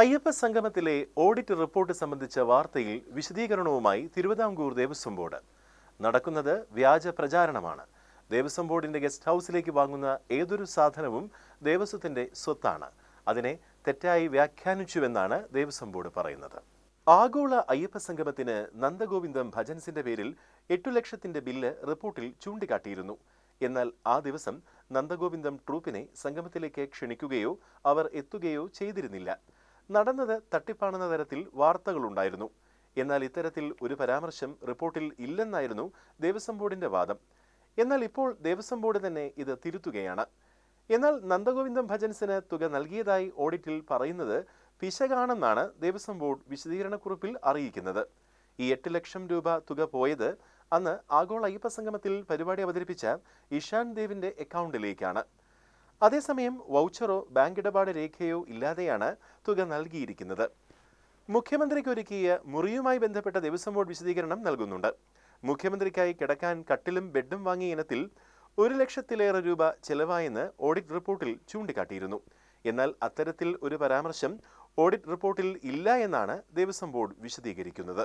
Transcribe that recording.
Ayyappa സംഗമത്തിലെ audit report സംബന്ധിച്ച വാർത്തയിൽ വിശദീകരണവുമായി തിരുവിതാംകൂർ ദേവസ്വം ബോർഡ്. നടക്കുന്നത് വ്യാജ പ്രചാരണമാണ്. ദേവസ്വം ബോർഡിന്റെ ഗസ്റ്റ് ഹൗസിലേക്ക് വാങ്ങുന്ന ഏതൊരു സാധനവും ദേവസ്വത്തിന്റെ സ്വത്താണ്. അതിനെ തെറ്റായി വ്യാഖ്യാനിച്ചുവെന്നാണ് ദേവസ്വം ബോർഡ് പറയുന്നത്. ആഗോള അയ്യപ്പ സംഗമത്തിന് നന്ദഗോവിന്ദം ഭജൻസിന്റെ പേരിൽ എട്ടു ലക്ഷത്തിന്റെ ബില്ല് റിപ്പോർട്ടിൽ ചൂണ്ടിക്കാട്ടിയിരുന്നു. എന്നാൽ ആ ദിവസം നന്ദഗോവിന്ദം ട്രൂപ്പിനെ സംഗമത്തിലേക്ക് ക്ഷണിക്കുകയോ അവർ എത്തുകയോ ചെയ്തിരുന്നില്ല. നടന്നത് തട്ടിപ്പാണെന്ന തരത്തിൽ വാർത്തകളുണ്ടായിരുന്നു. എന്നാൽ ഇത്തരത്തിൽ ഒരു പരാമർശം റിപ്പോർട്ടിൽ ഇല്ലെന്നായിരുന്നു ദേവസ്വം ബോർഡിന്റെ വാദം. എന്നാൽ ഇപ്പോൾ ദേവസ്വം ബോർഡ് തന്നെ ഇത് തിരുത്തുകയാണ്. എന്നാൽ നന്ദഗോവിന്ദം ഭജൻസിന് തുക നൽകിയതായി ഓഡിറ്റിൽ പറയുന്നത് പിശകാണെന്നാണ് ദേവസ്വം ബോർഡ് വിശദീകരണക്കുറിപ്പിൽ അറിയിക്കുന്നത്. ഈ എട്ട് ലക്ഷം രൂപ തുക പോയത് അന്ന് ആഗോള അയ്യപ്പ സംഗമത്തിൽ പരിപാടി അവതരിപ്പിച്ച ഇഷാൻ ദേവിന്റെ അക്കൗണ്ടിലേക്കാണ്. അതേസമയം വൗച്ചറോ ബാങ്ക് ഇടപാട് രേഖയോ ഇല്ലാതെയാണ് തുക നൽകിയിരിക്കുന്നത്. മുഖ്യമന്ത്രിക്ക് ഒരുക്കിയ മുറിയുമായി ബന്ധപ്പെട്ട ദേവസ്വം ബോർഡ് വിശദീകരണം നൽകുന്നുണ്ട്. മുഖ്യമന്ത്രിക്കായി കിടക്കാൻ കട്ടിലും ബെഡും വാങ്ങിയ ഇനത്തിൽ ഒരു ലക്ഷത്തിലേറെ രൂപ ചെലവായെന്ന് ഓഡിറ്റ് റിപ്പോർട്ടിൽ ചൂണ്ടിക്കാട്ടിയിരുന്നു. എന്നാൽ അത്തരത്തിൽ ഒരു പരാമർശം ഓഡിറ്റ് റിപ്പോർട്ടിൽ ഇല്ല എന്നാണ് ദേവസ്വം ബോർഡ് വിശദീകരിക്കുന്നത്.